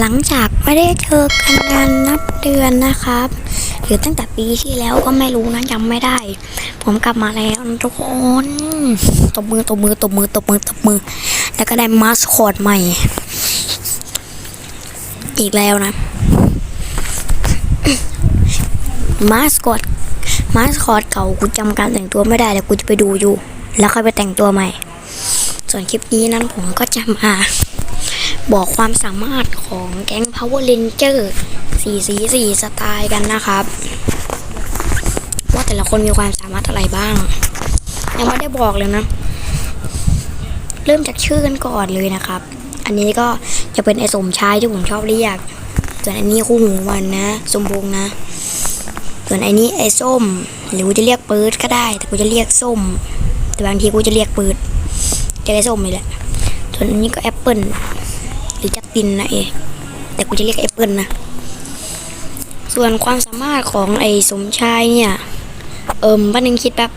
หลังจากไม่ได้เจอกันนานนับเดือนนะครับหรือตั้งแต่ปีที่แล้วก็ไม่รู้นะจำไม่ได้ ผมกลับมาแล้วทุกคนตบมือตบมือตบมือตบมือตบมือ แล้วก็ได้มาสคอตใหม่ อีกแล้วนะมาสคอตมาสคอตเก่ากูจำการแต่งตัวไม่ได้แต่กูจะไปดูอยู่ แล้วค่อยไปแต่งตัวใหม่ ส่วนคลิปนี้นั้นผมก็จะมา บอกความสามารถของแก๊ง Power Ranger สีสีสีสไตล์กันนะครับ ว่าแต่ละคนมีความสามารถอะไรบ้าง ยังไม่ได้บอกเลยนะ เริ่มจากชื่อกันก่อนเลยนะครับ อันนี้ก็จะเป็นไอ้สมชายที่ผมชอบเรียก ส่วนอันนี้คู่หูมันนะ สมพงษ์นะ ส่วนไอ้นี้ไอ้ส้ม หรือกูจะเรียกปืดก็ได้ แต่กูจะเรียกส้ม แต่บางทีกูจะเรียกปืดจะไอ้ส้มนี่แหละ ส่วนอันนี้ก็แอปเปิล รือจัสตินนะเอ แต่กูจะเรียกแอปเปิลนะ ส่วนความสามารถของไอ้สมชายเนี่ย เอิมป้านึงคิดแบบ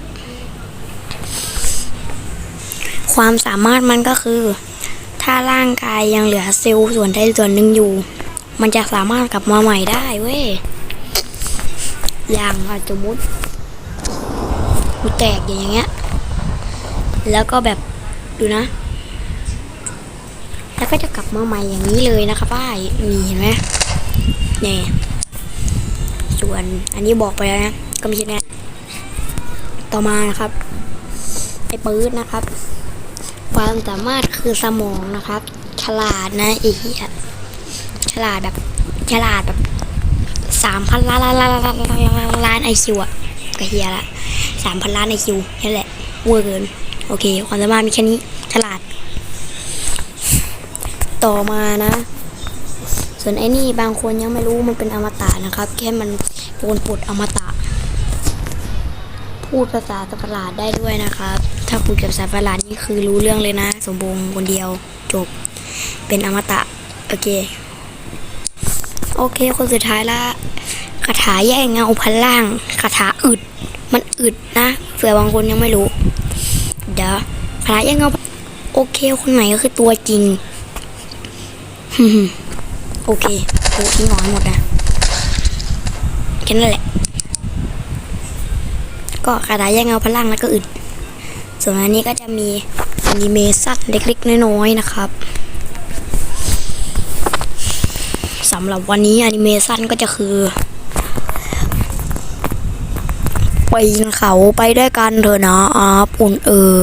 ความสามารถมันก็คือ ถ้าร่างกายยังเหลือเซลล์ส่วนใดส่วนหนึ่งอยู่ มันจะสามารถกลับมาใหม่ได้เว้ย อย่างอาจจะมุดกูแตกอย่างเงี้ย แล้วก็แบบดูนะ แล้วก็จะกลับมาใหม่อย่างนี้เลยนะคะป้ายนี่เห็นไหมเนี่ยส่วนอันนี้บอกไปแล้วนะก็ม่ใช่แน่ต่อมานะครับไอ้ปื๊ดนะครับ ความสามารถคือสมองนะครับ ฉลาดนะไอีกฉลาดแบบฉลาดแบบสามพันล้านล้านล้านล้านล้านล้านไอคิวอะกระเฮียละสามพันล้านไอคิวนั่นแหละเวอร์เกิน โอเค ความสามารถมีแค่นี้ ฉลาด ต่อมานะ ส่วนไอ้นี่บางคนยังไม่รู้มันเป็นอมตะนะครับ แค่มันโดนปลดอมตะ พูดภาษาสัตว์ประหลาดได้ด้วยนะครับ ถ้าคุยกับสัตว์ประหลาดนี่คือรู้เรื่องเลยนะ สมบูรณ์คนเดียวจบ เป็นอมตะโอเค โอเค คนสุดท้ายละคาถาแย่งเงาพันล่างคาถาอึด มันอึดนะเผื่อบางคนยังไม่รู้ เดี๋ยวคาถาแย่งเงาโอเค คนไหนก็คือตัวจริง โอเคโอ้ทิ้งหอยหมดนะแค่นั้นแหละ ก็คาถาแย่งเงาพลังแล้วก็อึดส่วนอันนี้ก็จะมีอนิเมชันเล็กๆน้อยๆนะครับสำหรับวันนี้อนิเมชันก็จะคือไปเขาไปด้วยกันเถอะนะอาปุ่นเออ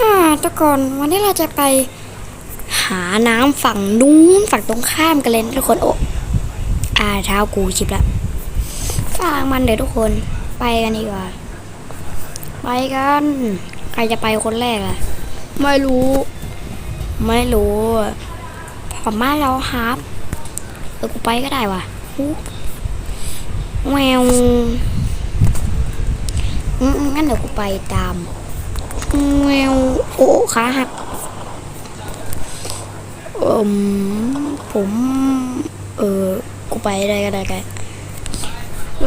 อ่าทุกคนวันนี้เราจะไป หาน้ำฝั่งนู้นฝั่งตรงข้ามกันเลยทุกคนโอ้อาเท้ากูชิบละฟางมันเดี๋ยวทุกคนไปกันดีกว่า ไปกัน ใครจะไปคนแรกอะไม่รู้ ไม่รู้ผมมาเราฮับเออกูไปก็ได้ว่ะแววงั้นเดี๋ยวกูไปตามแววโอ้ขาหัก มผมเออกูไปได้ก็ได้กัน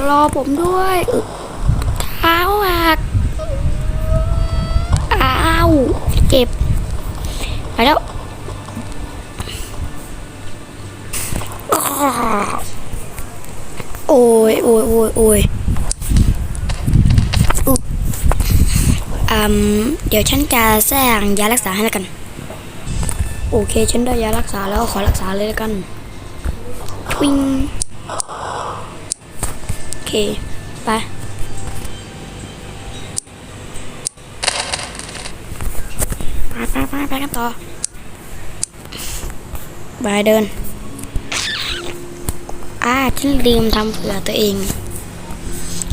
รอผมด้วยเท้าหักอ้าวเจ็บไปแล้วอ้าโอ้ยโอ้ยโอ้ยโอ้ยอุ๊ยอืมเดี๋ยวฉันจะแซงยารักษาให้แล้วกัน โอเค ฉันได้ยารักษาแล้วขอรักษาเลยแล้วกันวิ่งโอเค ไปไปไปไปไปกันต่อไปเดิน อ่าฉันลืมทำเผื่อตัวเอง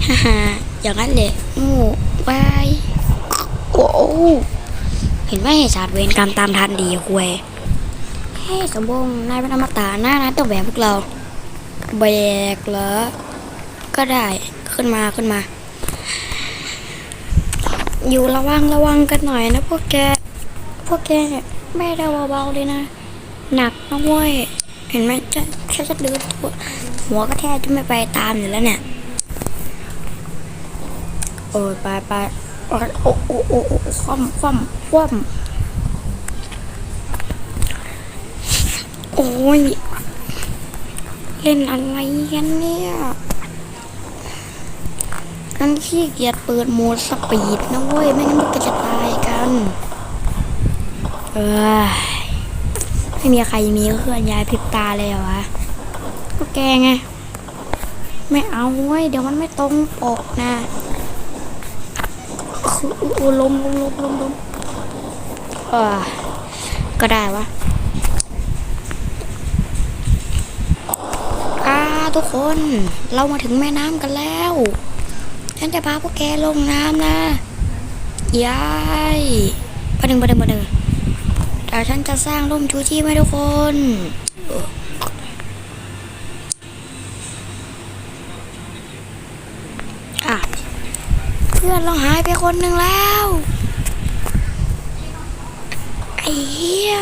ฮ่าฮ่าอย่างนั้นแหละโง่บายโอ้ เห็นว่าเหตุศาสตร์เวรกรรมตามทันดีคุยเฮ้สมบงษ์นายเป็นอมตะหน้านะต้องแบกพวกเรา แบกเหรอ ก็ได้ขึ้นมาขึ้นมา อยู่ระวังระวังกันหน่อยนะพวกแก พวกแกไม่ได้เบาๆเลยนะ หนักนะเว้ยเห็นไหมจะแค่จะดื้อตัวหัวก็แทบจะไม่ไปตามอยู่แล้วเนี่ย โอ้ยไปไป โอ้โอ้โอ้โอ้คว่ำคว่ำคว่ำโอ้ยเล่นอะไรกันเนี่ยนั่นขี้เกียจเปิดโหมดสปีดนะเว้ย ไม่งั้นมันก็จะตายกัน เออไม่มีใครมีเคลื่อนย้ายพริบตาเลยเหรอวะก็แกไง ไม่เอาเว้ย เดี๋ยวมันไม่ตรงปกนะ คืออู้ลมลมลมลมลมเออก็ได้วะอาทุกคนเรามาถึงแม่น้ำกันแล้ว ฉันจะพาพวกแกลงน้ำนะยายประเด็นประเด็นประเด็นเดี๋ยวฉันจะสร้างร่มชูชีพให้ทุกคนอะเพื่อนเราหายไป คนหนึ่งแล้ว ไอ้เหี้ย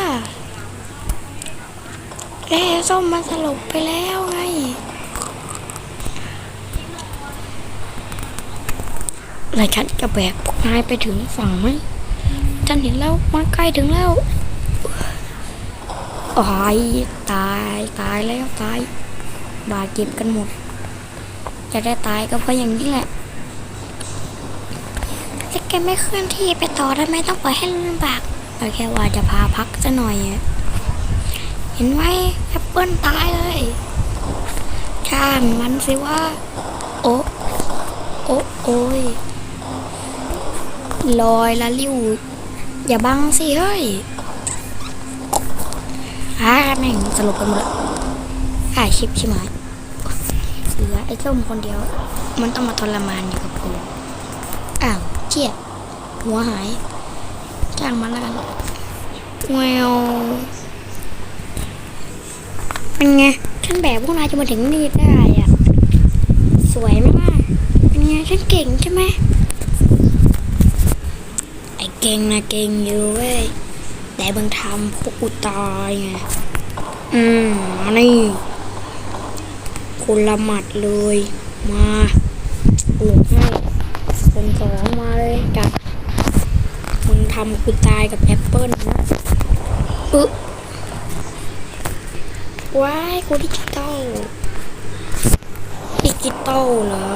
แร่ส้มมันสลบไปแล้วไง แล้วฉันจะแบกพวกนายไปถึงฝั่งไหมฉันเห็นแล้วมันใกล้ถึงแล้วตายตายตายแล้วตาย บาดเจ็บกันหมด จะได้ตายก็เพราะอย่างนี้แหละ จะแกไม่เคลื่อนที่ไปต่อได้ไหมต้องปล่อยให้ลำบากเราแค่ว่าจะพาพักซะหน่อย เห็นไหมแอปเปิลตายเลยช่างมันสิว่า โอะโอะโอ้ยลอยละลิ้วอย่าบังสิเฮ้ยอ่าแม่งสรุปกันหมดละอ่าชิปใช่ไหมเหลือไอ้ส้มคนเดียว มันต้องมาทรมานอยู่กับกู จียบหัวหายจ้างมันแล้วกันแววเป็นไงฉันแบกพวกนายจะมาถึงนี่ได้อะสวยไหมล่ะเป็นไงฉันเก่งใช่ไหมไอ้เก่งนะเก่งอยู่เว้ยแต่บางทำพวกกูตายไงอืมมานี่คนละหมัดเลย มาหลบให้ สองมาเลยจัดมึงทำกูตายกับแอปเปิลนะปึ๊บว้ายกูดิจิตอลดิจิตอลเหรอ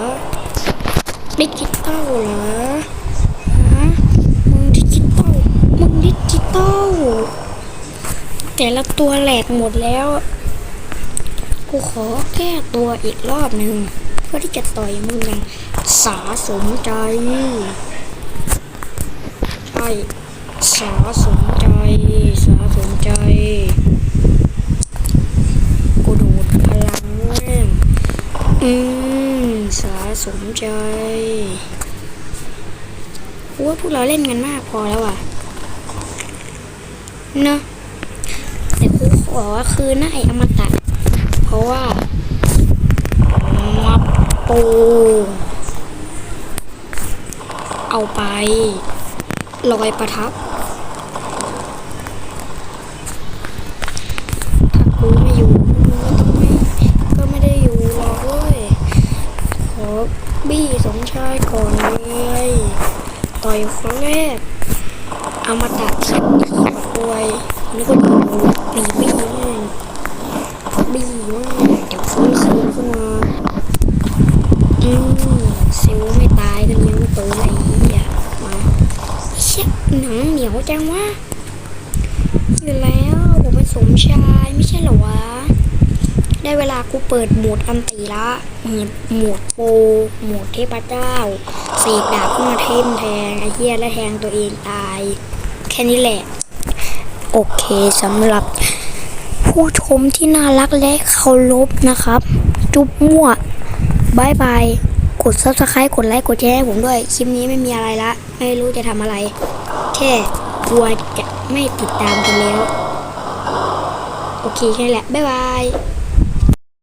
ดิจิตอลเหรอฮะมึงดิจิตอลมึงดิจิตอลแต่ละตัวแหลกหมดแล้ว กูขอแก้ตัวอีกรอบหนึ่งเพื่อที่จะต่อยมึงอย่าง สาสมใจ ใช่ สาสมใจ สาสมใจกูดูดพลังแม่งอืม สาสมใจว่าพวกเราเล่นกันมากพอแล้วอะ เนอะแต่กูขอกว่าคืนนะไอ้อมตะ เพราะว่ามับปู เอาไปลอยประทับ ถ้ากูไม่อยู่ก็ไม่ก็ไม่ได้อยู่หรอกเว้ยขอบี้สมชายก่อนเลยต่อยคนแรกเอามาตัดคลิปขี้ปัดบวยนี่ก็ดูปีบี้ม่งบี้ม่งเดี๋ยวฟื้นคืนขึ้นมาอืมเซลล์ไม่ตายกันยังไม่ตไอ้เหี้ย ช่หนังเหนียวจังวะอยู่แล้วผมเป็นสมชายไม่ใช่หรอวะ ได้เวลากูเปิดโหมดอันตีละโหมดโหมดโปโหมดเทพเจ้าเสกดาบขึ้นมาเทมแทงไอ้เหี้ยและแทงตัวเองตาย แค่นี้แหละ โอเคสำหรับผู้ชมที่น่ารักและเคารพนะครับ จุ๊บมั่วบายบาย กด subscribe กดไลค์กดแชร์ให้ผมด้วย คลิปนี้ไม่มีอะไรละ ไม่รู้จะทำอะไร แค่กลัวจะไม่ติดตามกันแล้ว โอเคแค่นั้นแหละ บ๊ายบาย